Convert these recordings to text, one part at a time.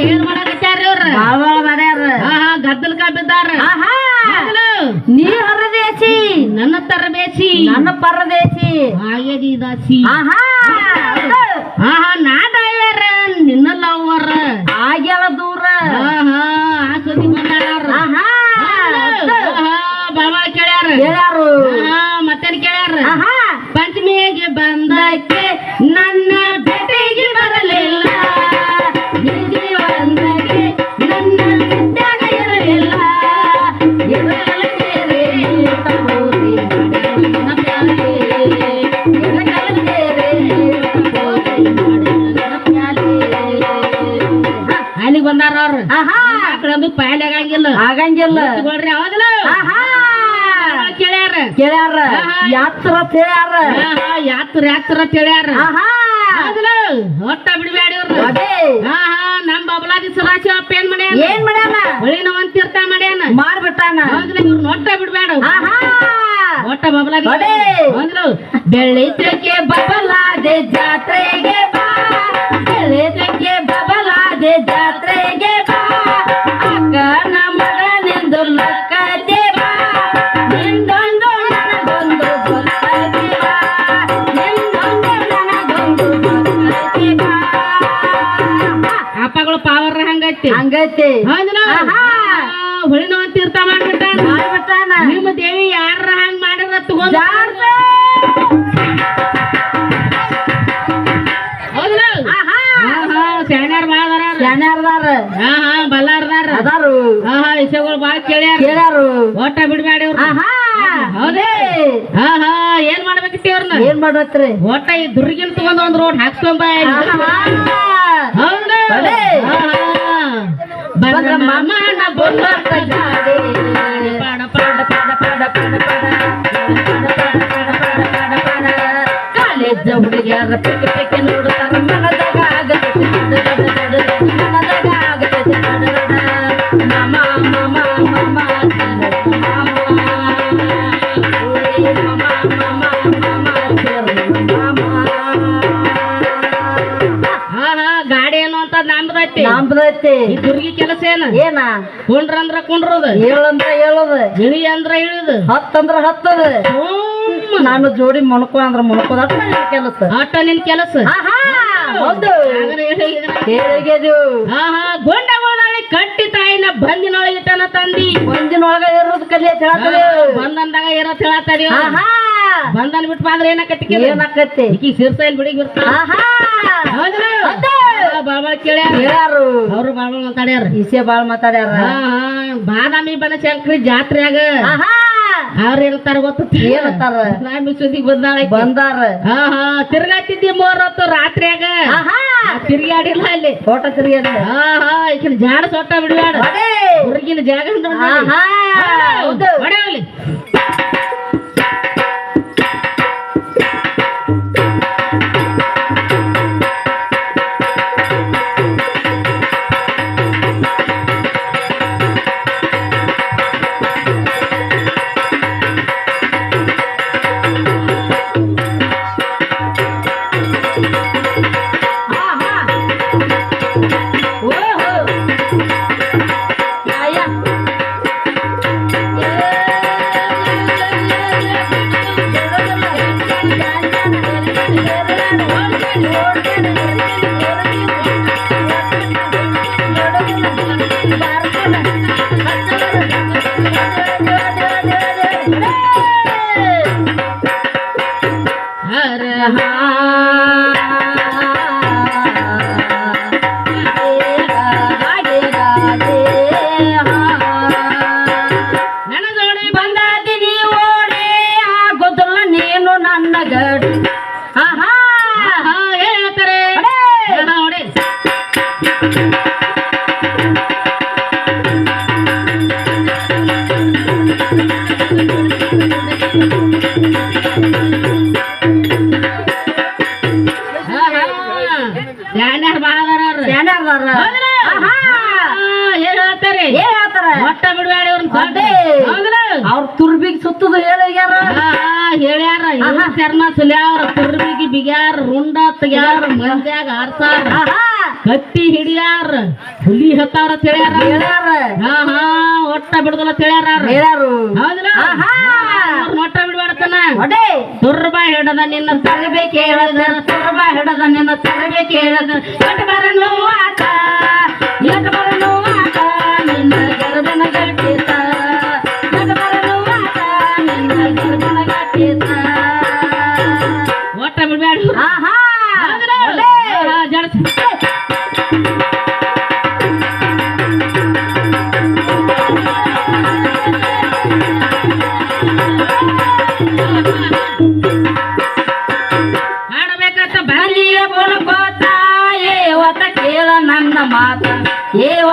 ಏನ್ ಮಾಡಕತ್ತಾರ ಇವ್ರ? ಬಾಳ ಮಾಡ್ಯಾರ. ಆಹಾ ಹೌದಲ್ಲ? ನೀ ಹೊರದೇಸಿ ನನ್ನ ತರಬೇಸಿ ನನ್ನ ಪರದೇಸಿ ಹಾಗೆ ದಾಸಿ ಆಹಾ ನಾ ಡ್ರೈವರ್ ನಿನ್ನ ಲವರ್ ಆಗ್ಯಾಳ ದೂರ. ಹಾ ಹಾ ಆ ಸುದ್ದಿ ಬಂದಾರ. ಆಹಾ. ಆಹಾ, ಬಾಬಾ ಕೇಳ್ಯಾರ. ಹೇಳ್ಯಾರು ಹಾ ಮತ್ತೇನ್ ಕೇಳ್ಯಾರ? ಆಹಾ. ಪಂಚಮಿಗೆ ಬಂದಕ್ಕೆ ನನ್ನ ಆಗಂಗಿಲ್ಲ. ತಗೊಳ್ರಿ ಆಹಾ. ಕೇಳ್ಯಾರ. ಕೇಳ್ಯಾರ. ಯಾತ್ರ ತಿಳ್ಯಾರ. ಯಾತ್ರ ಯಾತ್ರ ಹೌದಲ್ಲ ಹೊಟ್ಟ ಬಿಡ್ಬೇಡಿ ಅದೇ. ಹಾ ಹಾ ನಮ್ ಬಬಲಾದಿ ಸದಾಶಿವ ಅಪ್ಪ ಏನ್ ಮಾಡ್ಯಾನ? ಏನ್ ಮಾಡ್ಯಾನ? ಹೊಳಿನ ಒಂದ್ ತೀರ್ಥ ಮಾಡ್ಯಾನ? ಮಾಡ್ಬಿಟ್ಟಾನ. ಹೊಟ್ಟ ಬಿಡ್ಬೇಡ ಹೊಟ್ಟ ಬಬಲಾದಿ ಅಂದ್ರು. ಬೆಳ್ಳಿದ್ದಕ್ಕೆ ಬಬಲಾದೆ ಜಾತ್ರೆಗೆ ಬಾ. ಬೆಳೆದಕ್ಕೆ ಬಬಲಾದೆ ಜಾತ್ರೆಗೆ ಹಂಗೈತಿ. ಹಂಗೈತಿ. ಹೌದಲ್ಲ ಆಹಾ. ಹೊಳಿನ ಒಂದ್ ತೀರ್ಥ ಮಾಡ್ಬಿಟ್ಟಾನ ಮಾಡ್ಬಿಟ್ಟಾನ. ನಿಮ್ಮ ದೇವಿ ಯಾರ ಹಂಗ್ ಮಾಡಿದ್ರ ತಗೊಂಡ್ ಅದಾರ ಶಾಣ್ಯಾರ್ದಾರ ಹಾ ಹಾ ಬಲ್ಲಾರ್ದಾರ ಅದಾರು. ಹಾ ಹಾ ವಿಷಯಗಳು ಬಾಳ ಕೇಳ್ಯಾರ. ಕೇಳ್ಯಾರು. ಓಟ ಬಿಡ್ಬೇಡಿ ಇವ್ರು ಆಹಾ. ಹೌದೇ? ಹಾ. ಹಾ ಏನ್ ಮಾಡ್ಬೇಕಿತ್ತಿ ಏನ್ ಮಾಡ್ಬೇಕ್ರಿ? ಓಟ ಈ ದುರ್ಗಿನ ತಗೊಂಡ್ ಒಂದ್ ರೋಡ್ ಹಾಕ್ಸ್ಕೊಂಬ ಹೌದು ಹುಡುಗಿಯರ ಪಿಕ್ಕ ಪಿಕ್ಕ ನೋಡುತ್ತಾರ ಮನದಾಗ ಅಂತ ನಮ್ದೈತಿ ನಂಬ್ದೈತಿ. ಈ ದುರ್ಗಿ ಕೆಲಸ ಏನ? ಏನ? ಕುಂಡ್ರಂದ್ರ ಕುಂಡ್ರದ. ಏಳಂದ್ರ ಹೇಳೋದು ಇಳಿ ಅಂದ್ರ ಇಳಿದು. ಹತ್ತಂದ್ರ ಹತ್ತದ. ನಾನು ಜೋಡಿ ಮೊಣಕೋ ಅಂದ್ರ ಮೊಣಕೋದ ಕೆಲಸ. ಆಟ ನಿನ್ ಕೆಲಸ. ಹೌದು. ಹಾ ಹಾ ತಾಯಿನ ಬಂದಿನೊಳಗೆ ಇಟ್ಟನ ತಂದಿ. ಬಂದಿನೊಳಗ ಇರೋದು ಕಲಿಯತ್ ಹೇಳ್ತದೆ. ಬಂದಂದಾಗ ಇರತ್ ಹೇಳತ್ತಾರಿ ಬಂದನ್ ಬಿಟ್ಟು ಬಂದ್ರೆ ಏನಕತ್ತಿ? ಏನಾಕತಿ ಈಕಿ ಸಿರ್ಸೈಲ್ ಬಿಡಿಗೆ ಬಿಡ್ತಾರ. ಬಾಬಾ ಕೇಳ್ಯಾರು. ಅವ್ರು ಬಾಬಾ ಮಾತಾಡ್ಯಾರ. ಈಸೆ ಬಾಳ ಮಾತಾಡ್ಯಾರ. ಬಾದಾಮಿ ಬನಶಂಕರಿ ಜಾತ್ರೆಯಾಗ. ಅವ್ರ ಹೇಳ್ತಾರ ಗೊತ್ತ? ಹೇಳ್ತಾರ. ಬಂದಾಳ. ಬಂದಾರ. ಹಾ ಹಾ ಹೊತ್ತು ರಾತ್ರಿಯಾಗ. ತಿರ್ಗಾಡಿಲ್ಲ ಅಲ್ಲಿ. ಫೋಟೋ ತಿರ್ಗಾಡ ಈಕಿನ ಜಾಡ ಸೊಟ್ಟ ಬಿಡ್ಬೇಡ. ಹುಡುಗಿನ ಜಾಗ ನೋಡಿ ಏನ್ ಹೇಳ್ತಾರೆ ಏನ್ ಹೇಳ್ತಾರ ಒಟ್ಟ ಬಿಡ್ಬೇಡಿ ಅವ್ರನ್ನ ಅದೇ. ಹೌದಲ್ಲ? ಅವ್ರ ತುರ್ಬಿಗ್ ಸುತ್ತದ ಹೇಳ್ಯಾರ. ಹೇಳ್ಯಾರ ಶರ್ಮ ಸುಲ್ಯಾವ್ರ ತುರ್ಬಿಗಿ ಬಿಗ್ಯಾರ ರುಂಡ ತೆಗ್ಯಾರ ಮಂದ್ಯಾಗ ಆರ್ಸಾರ. ಕತ್ತಿ ಹಿಡಿಯಾರ ಹುಲಿ ಹತ್ತಾರ ತಿಳ್ಯಾರ ಹೇಳ್ಯಾರ. ಹಾ ಹಾ ಒಟ್ಟ ಬಿಡುದಲ್ಲ ತಿಳಿಯಾರ ಹೇಳ್ಯಾರು ಹೌದಿಲ್ಲ? ಬಿಡ್ಬೇಡತನ ಹೊಡೆ ತುರ್ಬ ಹಿಡದ ನಿನ್ನ ತರಬೇಕು ಹೇಳದ ತುರ್ಬ ಹಿಡದ ನಿನ್ನ ತರಬೇಕು ಹೇಳದ. ಆಟ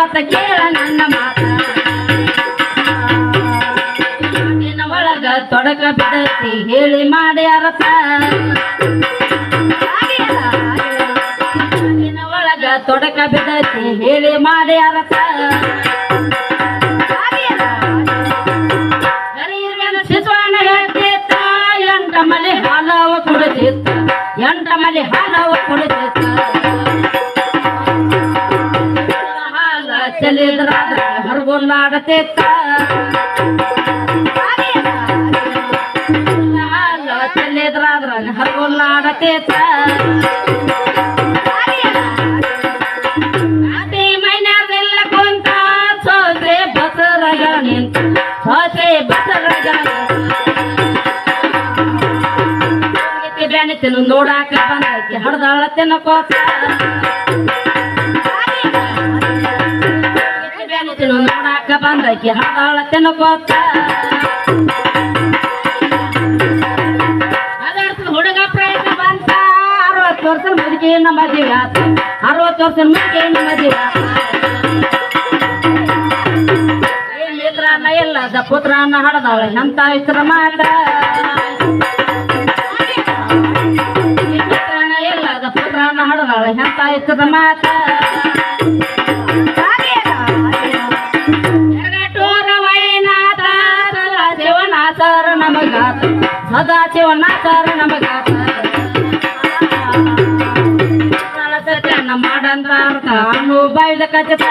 ಏವತ ಕೇಳ ನನ್ನ ಮಾತ ನಿನ್ನ ಒಳಗ ತೊಡಕ ಬಿಡತಿ, ಹೇಳಿ ಮಾಡಿ ಅರಸ. ನಿನ್ನ ಒಳಗ ತೊಡಕ ಬಿಡತಿ, ಹೇಳಿ ಮಾಡಿ ಅರತ ಹರಗುಲ್ಲಾಡತಿತ್ತ ಹಾಲ ಚಲಿದ್ರಾದ್ರ ಹರಗುಲ್ಲಾಡತಿತ್ತ ಅದೇ ಮೈನಾರೆಲ್ಲ ಕುಂತ ಸೋದ್ರೆ ಬಸರಗ ನಿಂತ. ಸೋಸೆ ಬಸರಗ ಬ್ಯಾನಿತನು ನೋಡಾಕ ಬಂದೈತಿ, ಹಡ್ದಾಳ ತಿನ್ನಕೋತ. ನೋಡಾಕ ಬಂದಕ್ಕೆ ಹಡ್ದಾಳ ತಿನ್ನಕೋತ ಹುಡುಗ ಪ್ರಯತ್ನ ಬಂತ. ಅರವತ್ತು ವರ್ಷ ಮುದುಕಿನ ಮದುವೆ ಆತ. ಅರವತ್ತು ವರ್ಷ ಮುದುಕಿನ ಮದುವೆ ಆತ. ಏನ್ ಮಿತ್ರನ ಇಲ್ಲದ ಪುತ್ರನ ಹಡದಾಳ. ಎಂತ ಹೆಸರ ಮಾತ್ರ ಮಿತ್ರನ ಇಲ್ಲದ ಪುತ್ರನ ಹಡದಾಳ. ಎಂತ ಹೆಸರ ಮಾತ. ಶಿವನಾಥರ ನಮಗಾತ. ಸತ್ಯನ ಮಾಡಂದ್ರ ಅನ್ನು ಬೈದ ಕಚತ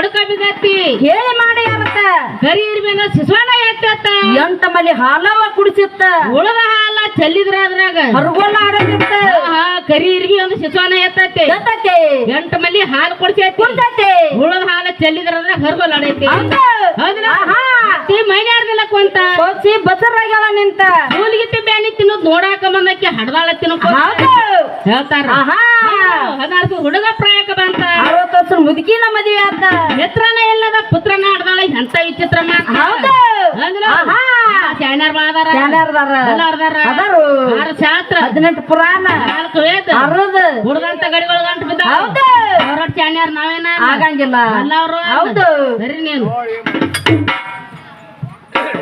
ಒಳಗ ತೊಡಕ ಬಿದ್ದತಿ ಹೇಳಿ ಮಾಡಿ ಅರ್ಥ ಕರಿ ಇರ್ಬೇನ ಶಿಸ್ವಾನ ಎತ್ತತ್ತ ಎಂಟ ಮಲಿ ಹಾಲವ ಕುಡಿಸಿತ್ತ? ಉಳದ ಹಾಲ ಚೆಲ್ಲಿದ್ರ ಅದ್ರಾಗ. ಹರಗೋಲ ಆಡೋದಿತ್ತ? ಕರಿ ಇರ್ಬಿ ಒಂದು ಶಿಸ್ವಾನ ಎತ್ತತ್ತೆ. ಗತತೆ ಎಂಟ ಮಲ್ಲಿ ಹಾಲು ಕುಡಿಸಿ ಕುಂತತೆ ಉಳದ ಹಾಲ ಚೆಲ್ಲಿದ್ರ ಅದ್ರಾಗ ಹರ್ಗೋಲ್ ಆಡೈತಿ. ಆಹಾ. ಮೈನಾರ್ದಿಲ್ಲ ಕೊಂತ ಸೋಸಿ ಬಸರಾಗ್ಯಾವ ನಿಂತ. ಮೂಲಿಗಿತ್ತಿ ಬ್ಯಾನಿ ತಿನ್ನೋದ್ ನೋಡಾಕ ಬಂದಕ್ಕೆ ಹಡದಾಳ ತಿನ್ನಕೋ ಹಾ ಹೇಳ್ತಾರ. ಹದಿನಾರು ಹುಡುಗ ಪ್ರಾಯಕ ಬಂತ. ಅರವತ್ತು ವರ್ಷ ಮುದುಕಿನ ಮದುವೆ ಆತ. ಮಿತ್ರನ ಎಲ್ಲದ ಪುತ್ರನ ಹಡದಾಳ ಎಂತ ವಿಚಿತ್ರ ಮಾತ ಹೌದು ಆಹಾ ಶಾಣ್ಯಾರ್ ಬಾಳದಾರ ಶಾಣ್ಯಾರ್ದಾರ. ಎಲ್ಲಾರ್ದಾರ ಅದಾರು. ಆರು ಶಾಸ್ತ್ರ? ಹದಿನೆಂಟು ಪುರಾಣ. ನಾಲ್ಕು ವೇದ? ಹುಡುಗಂತ ಗಡಿಗಳು ಗಂಟು ಬಿದ್ದ ಹೌದು. ಅವ್ರ ನಾವೇನ? ಆಗಂಗಿಲ್ಲ. ಅಲ್ಲ ಅವ್ರು ಹೌದು. ಸರಿ ನೀನು.